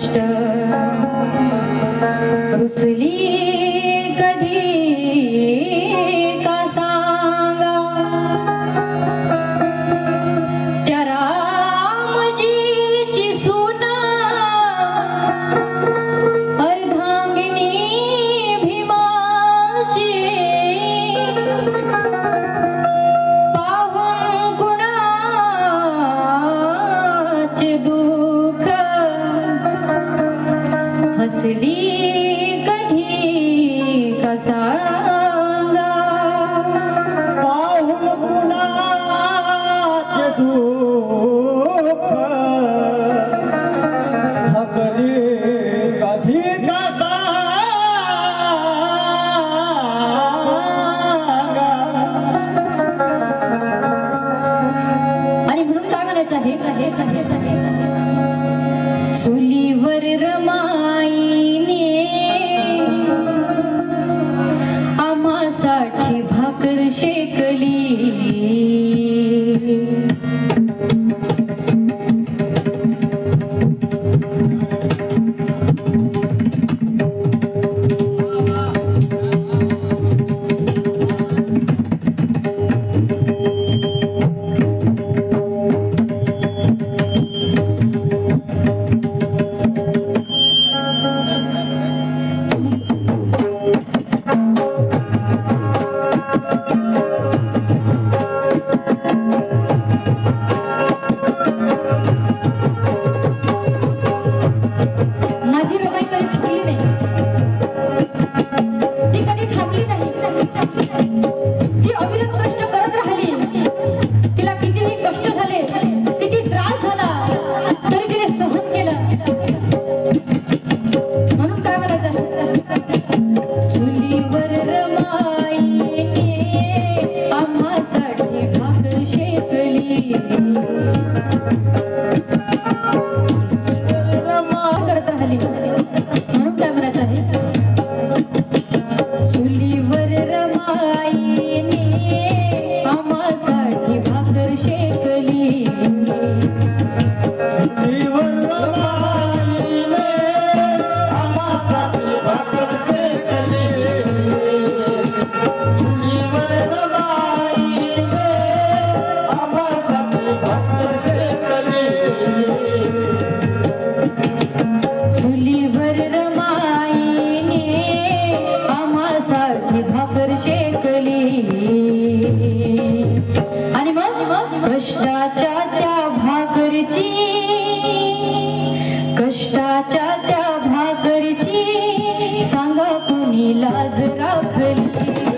कष्ट कुणी लाज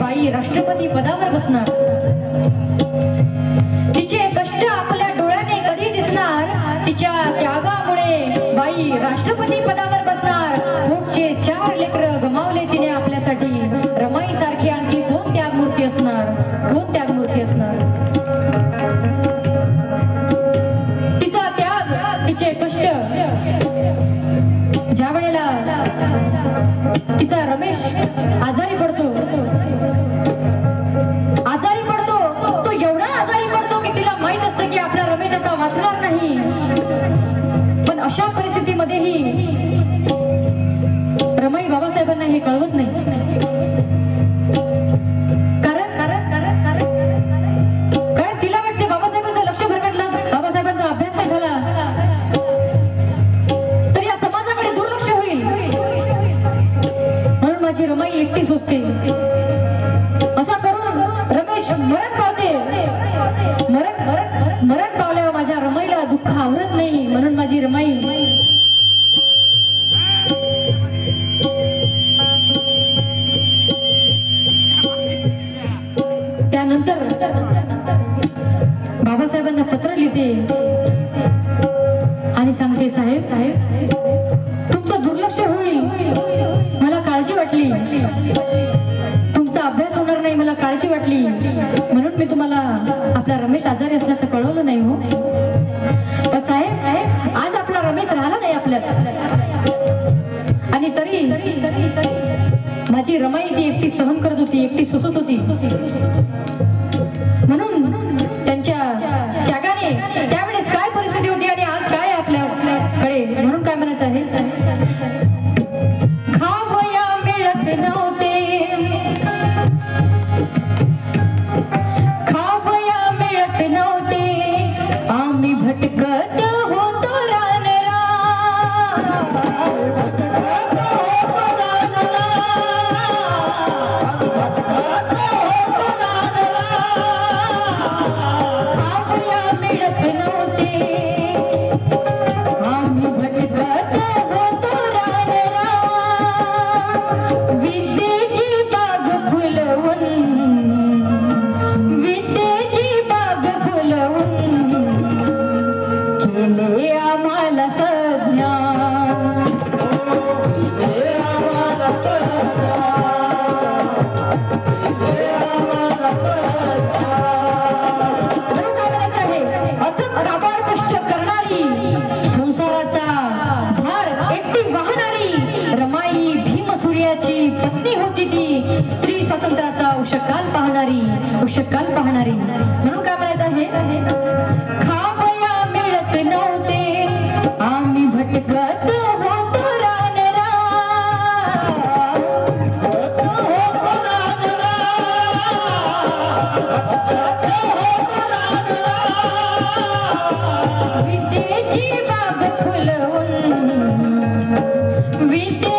बाई राष्ट्रपती पदावर बसणार. तिचे कष्ट आपल्या डोळ्याने कधी दिसणार? तिच्या त्यागामुळे बाई राष्ट्रपती पदावर बसणार. पोटचे चार लेकर गमावले तिने आपल्यासाठी. रमाई सारखी आणखी कोण त्यागमूर्ती असणार. कोण त्यागमूर्ती असणार. तिचा त्याग तिचे कष्ट. ज्या वेळेला तिचा रमेश आजारी पडतो पण अशा परिस्थितीमध्येही रमाई बाबासाहेबांना हे कळवत नाही. त्यानंतर बाबासाहेबांना पत्र लिहिते. आणि सांगते साहेब साहेब तुमचं दुर्लक्ष होईल. मला काळजी वाटली. तुमचा अभ्यास होणार नाही मला काळजी वाटली. म्हणून मी तुम्हाला आपला रमेश आजारी असल्याचं कळवलं नाही हो. पण साहेब साहेब आज आपला रमेश राहिला नाही आपल्यात. आणि तरी माझी रमाई ती एकटी सहन करत होती एकटी सोसत होती. उषकाल पाहणारी उषकाल पाहणारी. म्हणून काय म्हणायचं आहे? खावया मिळत नव्हते. आम्ही भटकत होतो विद्येची बाग फुलवून विद्येची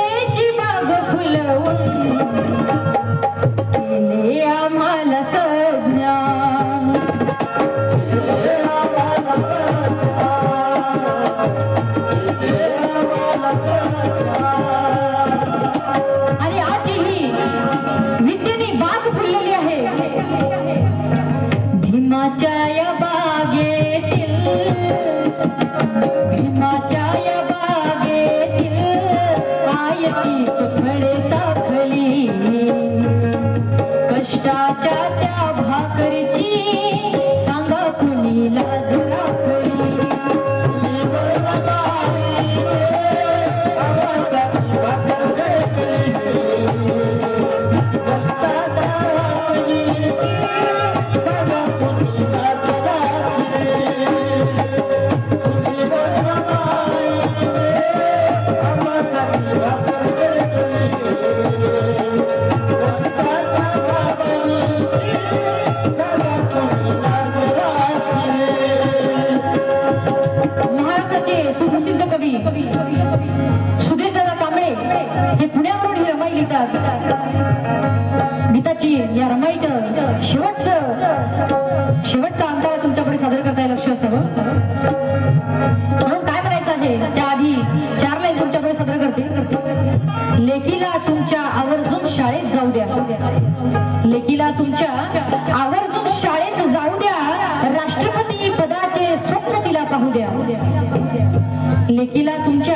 हिला तुमच्या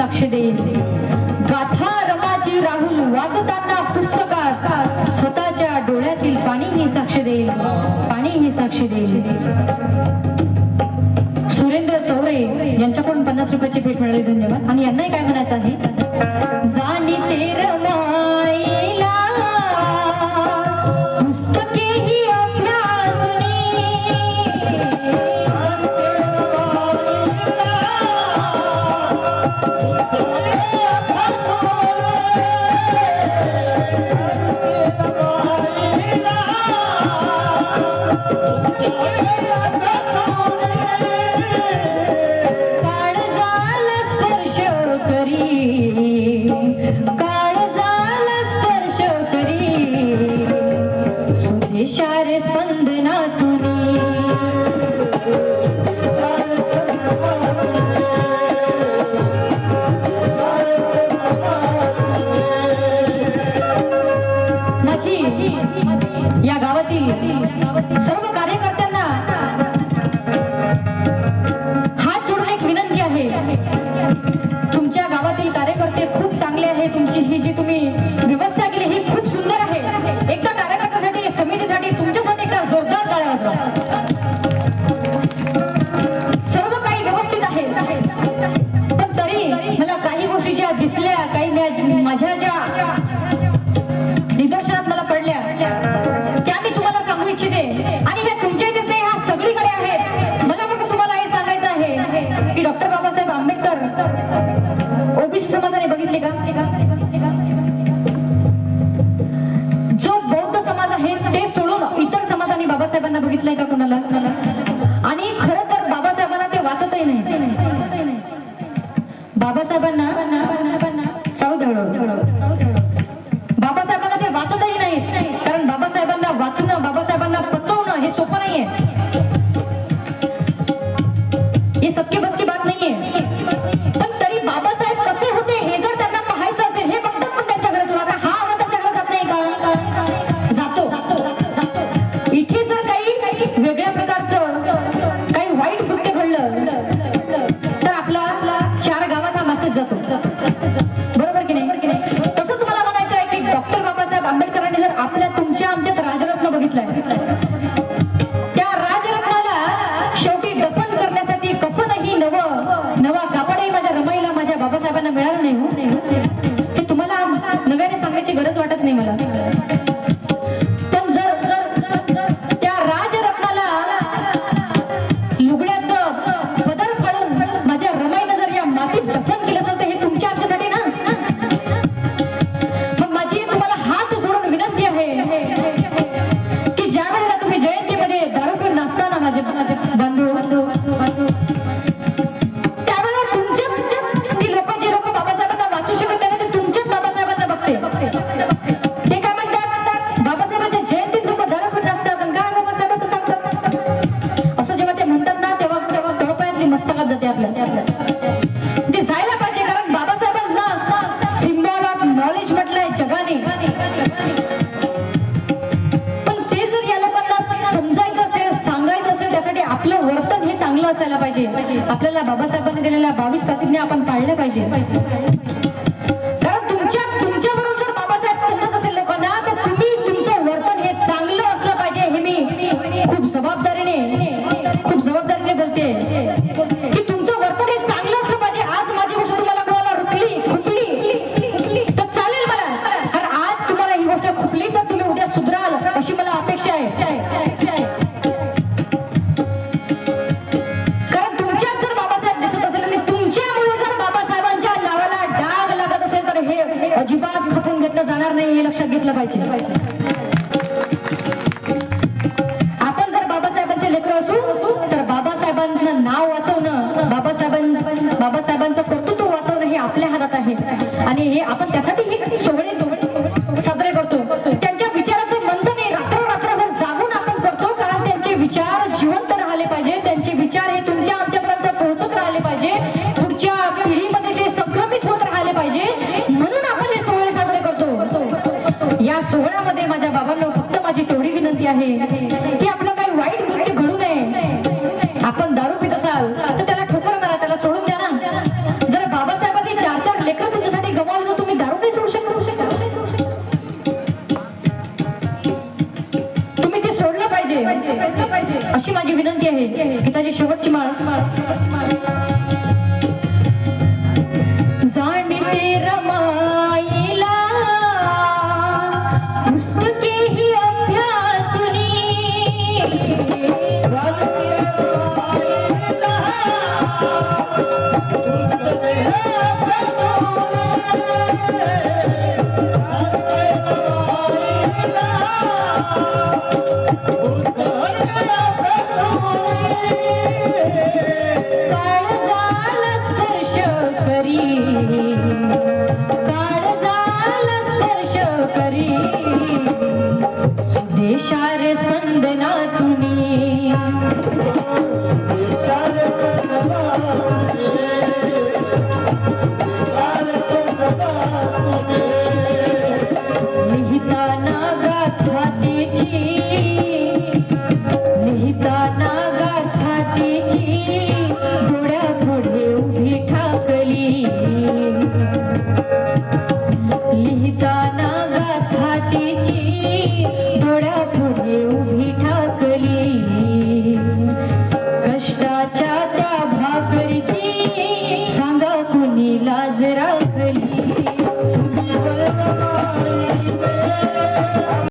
साक्ष देईल गाथा रमाजी राहुल वाचताना पुस्तकात. स्वतःच्या डोळ्यातील पाणी ही साक्ष देईल पाणी ही साक्ष देईल सुरेंद्र चौरे यांच्याकडून पन्नास रुपयाची भेट मिळाली. धन्यवाद. आणि यांनाही काय म्हणायचं आहे? जाणी ते रमा सबके बस Thank you. पद्धती आपल्या ते जायला पाहिजे कारण बाबासाहेबांना सिम्बॉल ऑफ नॉलेज म्हटलंय जगाने. पण ते जर याला पण समजायचं असेल सांगायचं असेल त्यासाठी आपलं वर्तन हे चांगलं असायला पाहिजे. आपल्याला बाबासाहेबांनी दिलेल्या बावीस प्रतिज्ञा आपण पाळल्या पाहिजे. तुम्ही उद्या सुधराल अशी मला अपेक्षा आहे. कारण तुमच्यात जर बाबासाहेब दिसत असेल आणि तुमच्यामुळे जर बाबासाहेबांच्या नावाला डाग लागत असेल तर हे अजिबात खपून घेतलं जाणार नाही हे लक्षात घेतलं पाहिजे. आपण जर बाबासाहेबांचे लेकर असू तर बाबासाहेबांचं नाव वाचवणं बाबासाहेबां बाबासाहेबांचं कर्तृत्व वाचवणं हे आपल्या हातात आहे. आणि हे आपण त्यासाठी आहे. की आपलं काही वाईट कृत्य घडू नये. आपण दारू पित असाल तर त्याला ठोकर मारा त्याला सोडून द्या ना. जर बाबासाहेबांनी चार चार लेकरं तुमच्यासाठी गमावलं तर तुम्ही दारू नाही सोडू शकत. तुम्ही ते सोडलं पाहिजे. अशी माझी विनंती आहे. गीताची शेवटची माळ.